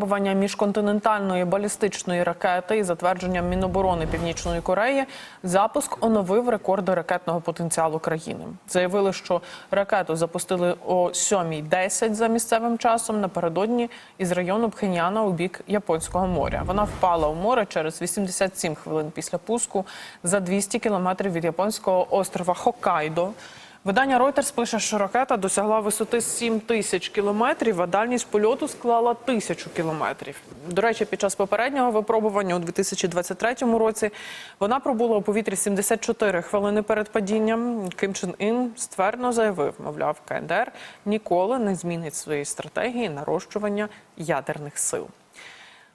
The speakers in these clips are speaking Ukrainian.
Випробування міжконтинентальної балістичної ракети і затвердженням Міноборони Північної Кореї запуск оновив рекорди ракетного потенціалу країни. Заявили, що ракету запустили о 7.10 за місцевим часом напередодні із району Пхеняна у бік Японського моря. Вона впала у море через 87 хвилин після пуску за 200 кілометрів від японського острова Хоккайдо. Видання Reuters пише, що ракета досягла висоти 7 тисяч кілометрів, а дальність польоту склала тисячу кілометрів. До речі, під час попереднього випробування у 2023 році вона пробула у повітрі 74 хвилини перед падінням. Ким Чен Ін ствердно заявив, мовляв, КНДР ніколи не змінить своєї стратегії нарощування ядерних сил.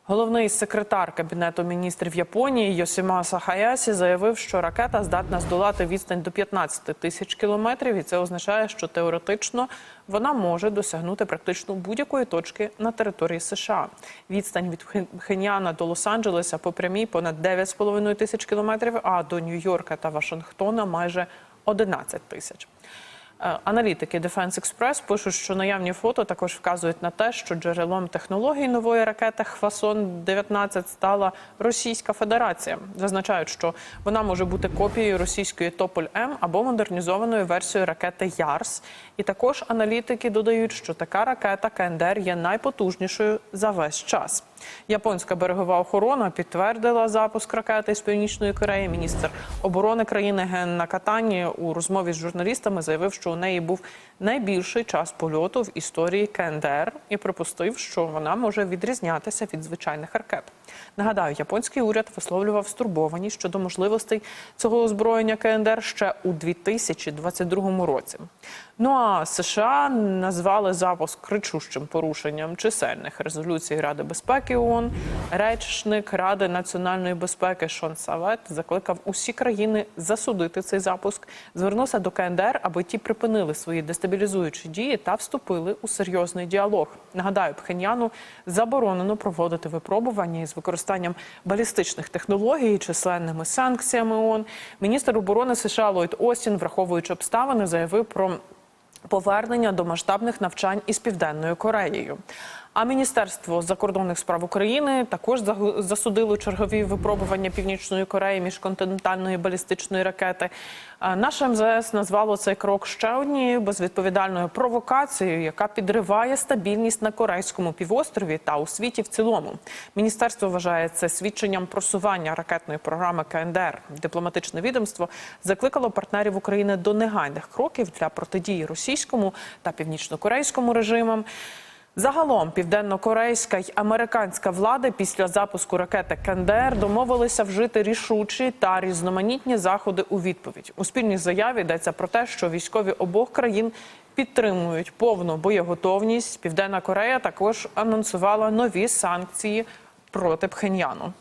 Головний секретар Кабінету міністрів Японії Йосімаса Хаясі заявив, що ракета здатна здолати відстань до 15 тисяч кілометрів, і це означає, що теоретично вона може досягнути практично будь-якої точки на території США. Відстань від Пхеньяна до Лос-Анджелеса по прямій понад 9,5 тисяч кілометрів, а до Нью-Йорка та Вашингтона майже 11 тисяч. Е, Аналітики Defense Express пишуть, що наявні фото також вказують на те, що джерелом технологій нової ракети Хвасон 19 стала Російська Федерація. Зазначають, що вона може бути копією російської Тополь М або модернізованою версією ракети Ярс. І також аналітики додають, що така ракета КНДР є найпотужнішою за весь час. Японська берегова охорона підтвердила запуск ракети з північної Кореї. Міністр оборони країни Ген Накатані у розмові з журналістами заявив, що у неї був найбільший час польоту в історії КНДР і припустив, що вона може відрізнятися від звичайних ракет. Нагадаю, японський уряд висловлював стурбованість щодо можливостей цього озброєння КНДР ще у 2022 році. Ну а США назвали запуск кричущим порушенням чисельних резолюцій Ради безпеки ООН. Речник Ради національної безпеки Шон Савет закликав усі країни засудити цей запуск. Звернувся до КНДР, аби ті припинили свої дестабілізуючі дії та вступили у серйозний діалог. Нагадаю, Пхеньяну заборонено проводити випробування із використанням балістичних технологій, численними санкціями ООН. Міністр оборони США Ллойд Остін, враховуючи обставини, заявив про повернення до масштабних навчань із південною Кореєю. А міністерство закордонних справ України також засудило чергові випробування північної Кореї міжконтинентальної балістичної ракети. Наше МЗС назвало цей крок ще однією безвідповідальною провокацією, яка підриває стабільність на корейському півострові та у світі в цілому. Міністерство вважає це свідченням просування ракетної програми КНДР. Дипломатичне відомство закликало партнерів України до негайних кроків для протидії російському та північнокорейському режимам. Загалом південно-корейська й американська влади після запуску ракети КНДР домовилися вжити рішучі та різноманітні заходи у відповідь. У спільній заяві йдеться про те, що військові обох країн підтримують повну боєготовність. Південна Корея також анонсувала нові санкції проти Пхеньяну.